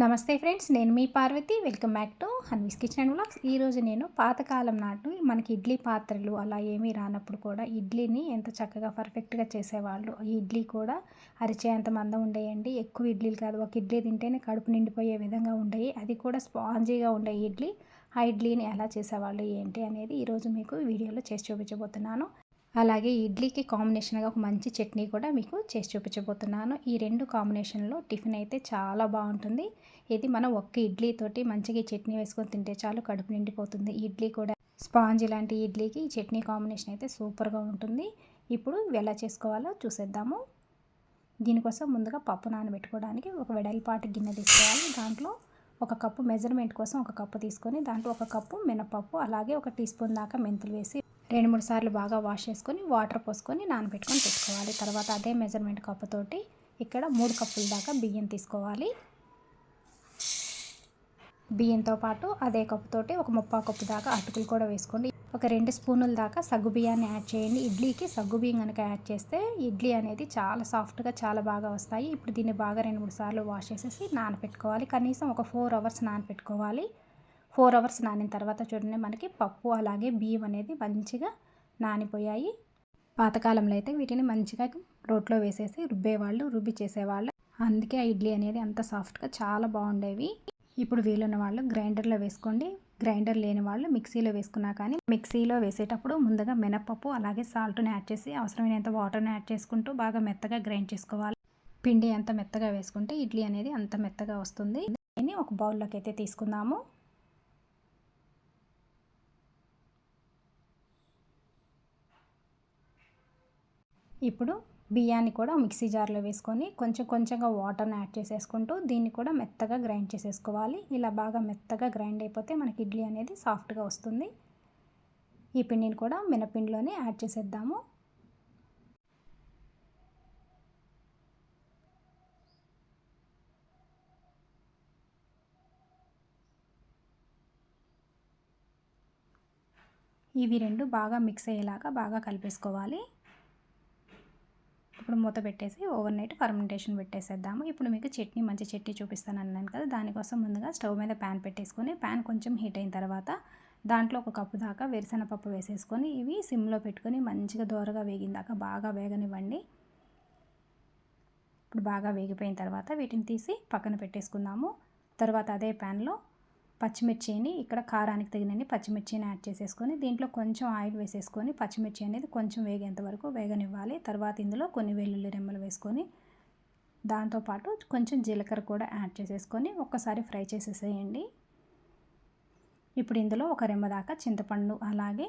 నమస్తే ఫ్రెండ్స్ నేను మీ Parvati. Welcome back to Hanvi's kitchen and blogs ఈరోజు నేను పాతకాలం నాటు మనకి ఇడ్లీ పాత్రలు అలా ఏమీ రానప్పుడు కూడా ఇడ్లీని ఎంత చక్కగా పర్ఫెక్ట్గా చేసేవాళ్ళు. ఈ ఇడ్లీ కూడా అరిచేంత మందం ఉండేయండి. ఎక్కువ ఇడ్లీలు కాదు ఒక ఇడ్లీ తింటేనే కడుపు నిండిపోయే విధంగా ఉండేవి అది కూడా స్పాంజీగా ఉండే ఇడ్లీ. ఆ ఇడ్లీని ఎలా చేసేవాళ్ళు ఏంటి అనేది ఈరోజు మీకు వీడియోలో చేసి చూపించబోతున్నాను. అలాగే ఇడ్లీకి కాంబినేషన్గా ఒక మంచి చట్నీ కూడా మీకు చేసి చూపించబోతున్నాను. ఈ రెండు కాంబినేషన్లో టిఫిన్ అయితే చాలా బాగుంటుంది. ఇది మనం ఒక్క ఇడ్లీతోటి మంచిగా చట్నీ వేసుకొని తింటే చాలు కడుపు నిండిపోతుంది. ఇడ్లీ కూడా స్పాంజ్ లాంటి ఇడ్లీకి చట్నీ కాంబినేషన్ అయితే సూపర్గా ఉంటుంది. ఇప్పుడు ఎలా చేసుకోవాలో చూసేద్దాము. దీనికోసం ముందుగా పప్పు నానబెట్టుకోవడానికి ఒక వెడల్పాటి గిన్నె తీసుకోవాలి. దాంట్లో ఒక కప్పు మెజర్మెంట్ కోసం ఒక కప్పు తీసుకొని దాంట్లో ఒక కప్పు మినపప్పు అలాగే ఒక టీ స్పూన్ దాకా మెంతులు వేసి రెండు మూడు సార్లు బాగా వాష్ చేసుకొని వాటర్ పోసుకొని నానబెట్టుకొని పెట్టుకోవాలి. తర్వాత అదే మెజర్మెంట్ కప్పుతోటి ఇక్కడ మూడు కప్పుల దాకా బియ్యం తీసుకోవాలి. బియ్యంతో పాటు అదే కప్పుతోటి ఒక ముప్పా కప్పు దాకా అటుకులు కూడా వేసుకోండి. ఒక రెండు స్పూనుల దాకా సగ్గు బియ్యాన్ని యాడ్ చేయండి. ఇడ్లీకి సగ్గు బియ్యం కనుక యాడ్ చేస్తే ఇడ్లీ అనేది చాలా సాఫ్ట్గా చాలా బాగా వస్తాయి. ఇప్పుడు దీన్ని బాగా రెండు మూడు సార్లు వాష్ చేసేసి నానపెట్టుకోవాలి కనీసం ఒక ఫోర్ అవర్స్ నానపెట్టుకోవాలి ఫోర్ అవర్స్ నానిన తర్వాత చూడండి మనకి పప్పు అలాగే బియ్యం అనేది మంచిగా నానిపోయాయి. పాతకాలంలో అయితే వీటిని మంచిగా రోట్లో వేసేసి రుబ్బేవాళ్ళు రుబ్బి చేసేవాళ్ళు. అందుకే ఆ ఇడ్లీ అనేది అంత సాఫ్ట్గా చాలా బాగుండేవి. ఇప్పుడు వీలున్న వాళ్ళు గ్రైండర్లో వేసుకోండి. గ్రైండర్ లేని వాళ్ళు మిక్సీలో వేసుకున్నా కానీ మిక్సీలో వేసేటప్పుడు ముందుగా మినపప్పు అలాగే సాల్ట్ని యాడ్ చేసి అవసరమైనంత వాటర్ని యాడ్ చేసుకుంటూ బాగా మెత్తగా గ్రైండ్ చేసుకోవాలి. పిండి ఎంత మెత్తగా వేసుకుంటే ఇడ్లీ అనేది అంత మెత్తగా వస్తుంది. ఒక బౌల్లోకి అయితే తీసుకుందాము. ఇప్పుడు బియ్యాన్ని కూడా మిక్సీ జార్లో వేసుకొని కొంచెం కొంచెంగా వాటర్ని యాడ్ చేసేసుకుంటూ దీన్ని కూడా మెత్తగా గ్రైండ్ చేసేసుకోవాలి. ఇలా బాగా మెత్తగా గ్రైండ్ అయిపోతే మనకి ఇడ్లీ అనేది సాఫ్ట్గా వస్తుంది. ఈ పిండిని కూడా మినపిండిలోనే యాడ్ చేసేద్దాము. ఇవి రెండు బాగా మిక్స్ అయ్యేలాగా బాగా కలిపేసుకోవాలి. ఇప్పుడు మూత పెట్టేసి ఓవర్ నైట్ ఫర్మెంటేషన్ పెట్టేసేద్దాము. ఇప్పుడు మీకు చట్నీ మంచి చట్నీ చూపిస్తాను అన్నాను కదా దానికోసం ముందుగా స్టవ్ మీద ప్యాన్ పెట్టేసుకొని ప్యాన్ కొంచెం హీట్ అయిన తర్వాత దాంట్లో ఒక కప్పు దాకా వేరుశనగపప్పు వేసేసుకొని ఇవి సిమ్లో పెట్టుకొని మంచిగా దోరగా వేగిందాక బాగా వేగనివ్వండి. ఇప్పుడు బాగా వేగిపోయిన తర్వాత వీటిని తీసి పక్కన పెట్టేసుకుందాము. తర్వాత అదే ప్యాన్లో పచ్చిమిర్చిని ఇక్కడ కారానికి తగినన్ని పచ్చిమిర్చిని యాడ్ చేసేసుకొని దీంట్లో కొంచెం ఆయిల్ వేసేసుకొని పచ్చిమిర్చి అనేది కొంచెం వేగేంత వరకు వేగనివ్వాలి. తర్వాత ఇందులో కొన్ని వెల్లుల్లి రెమ్మలు వేసుకొని దాంతోపాటు కొంచెం జీలకర్ర కూడా యాడ్ చేసేసుకొని ఒక్కసారి ఫ్రై చేసేసేయండి. ఇప్పుడు ఇందులో ఒక రెమ్మ దాకా చింతపండు అలాగే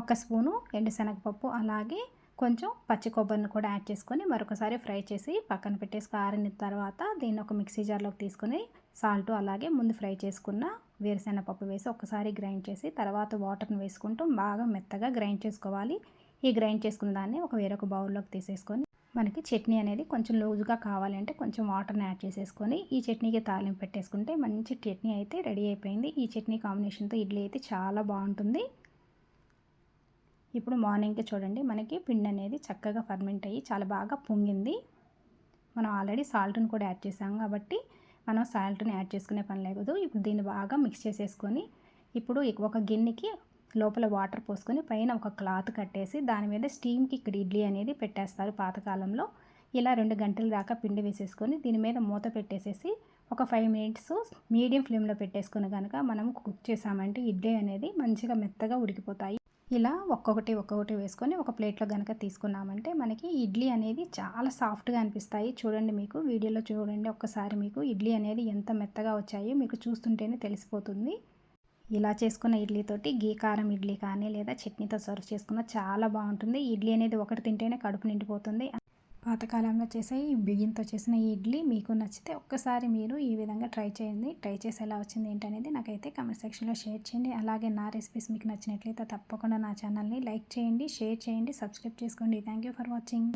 ఒక స్పూను ఎండుశనగపప్పు అలాగే కొంచెం పచ్చి కొబ్బరిని కూడా యాడ్ చేసుకొని మరొకసారి ఫ్రై చేసి పక్కన పెట్టేసి ఆరిన తర్వాత దీన్ని ఒక మిక్సీ జార్లోకి తీసుకొని సాల్ట్ అలాగే ముందు ఫ్రై చేసుకున్న వేరుశెనగ పప్పు వేసి ఒకసారి గ్రైండ్ చేసి తర్వాత వాటర్ని వేసుకుంటూ బాగా మెత్తగా గ్రైండ్ చేసుకోవాలి. ఈ గ్రైండ్ చేసుకున్న దాన్ని ఒక వేరొక బౌల్లోకి తీసేసుకొని మనకి చట్నీ అనేది కొంచెం లూజుగా కావాలంటే కొంచెం వాటర్ని యాడ్ చేసేసుకొని ఈ చట్నీకి తాలింపు పెట్టేసుకుంటే మంచి చట్నీ అయితే రెడీ అయిపోయింది. ఈ చట్నీ కాంబినేషన్తో ఇడ్లీ అయితే చాలా బాగుంటుంది. ఇప్పుడు మార్నింగ్కి చూడండి మనకి పిండి అనేది చక్కగా ఫర్మెంట్ అయ్యి చాలా బాగా పొంగింది. మనం ఆల్రెడీ సాల్ట్ని కూడా యాడ్ చేసాం కాబట్టి మనం సాల్ట్ని యాడ్ చేసుకునే పని లేదు. ఇప్పుడు దీన్ని బాగా మిక్స్ చేసేసుకొని ఇప్పుడు ఒక గిన్నెకి లోపల వాటర్ పోసుకొని పైన ఒక క్లాత్ కట్టేసి దాని మీద స్టీమ్కి ఇక్కడ ఇడ్లీ అనేది పెట్టేస్తారు పాతకాలంలో. ఇలా రెండు గంటల దాకా పిండి వేసేసుకొని దీని మీద మూత పెట్టేసేసి ఒక ఫైవ్ మినిట్స్ మీడియం ఫ్లేమ్లో పెట్టేసుకుని కనుక మనం కుక్ చేసామంటే ఇడ్లీ అనేది మంచిగా మెత్తగా ఉడికిపోతాయి. ఇలా ఒక్కొక్కటి ఒక్కొక్కటి వేసుకొని ఒక ప్లేట్లో కనుక తీసుకున్నామంటే మనకి ఇడ్లీ అనేది చాలా సాఫ్ట్గా అనిపిస్తాయి. చూడండి మీకు వీడియోలో చూడండి. ఒక్కసారి మీకు ఇడ్లీ అనేది ఎంత మెత్తగా వచ్చాయో మీకు చూస్తుంటేనే తెలిసిపోతుంది. ఇలా చేసుకున్న ఇడ్లీతోటి గీ కారం ఇడ్లీ కానీ లేదా చట్నీతో సర్వ్ చేసుకున్న చాలా బాగుంటుంది. ఇడ్లీ అనేది ఒకటి తింటేనే కడుపు నిండిపోతుంది. పాతకాలంలో చేసే ఈ బియ్యంతో చేసిన ఈ ఇడ్లీ మీకు నచ్చితే ఒక్కసారి మీరు ఈ విధంగా ట్రై చేయండి. ట్రై చేసి ఎలా వచ్చింది ఏంటనేది నాకైతే కమెంట్ సెక్షన్లో షేర్ చేయండి. అలాగే నా రెసిపీస్ మీకు నచ్చినట్లయితే తప్పకుండా నా ఛానల్ని లైక్ చేయండి షేర్ చేయండి సబ్స్క్రైబ్ చేసుకోండి. Thank you for watching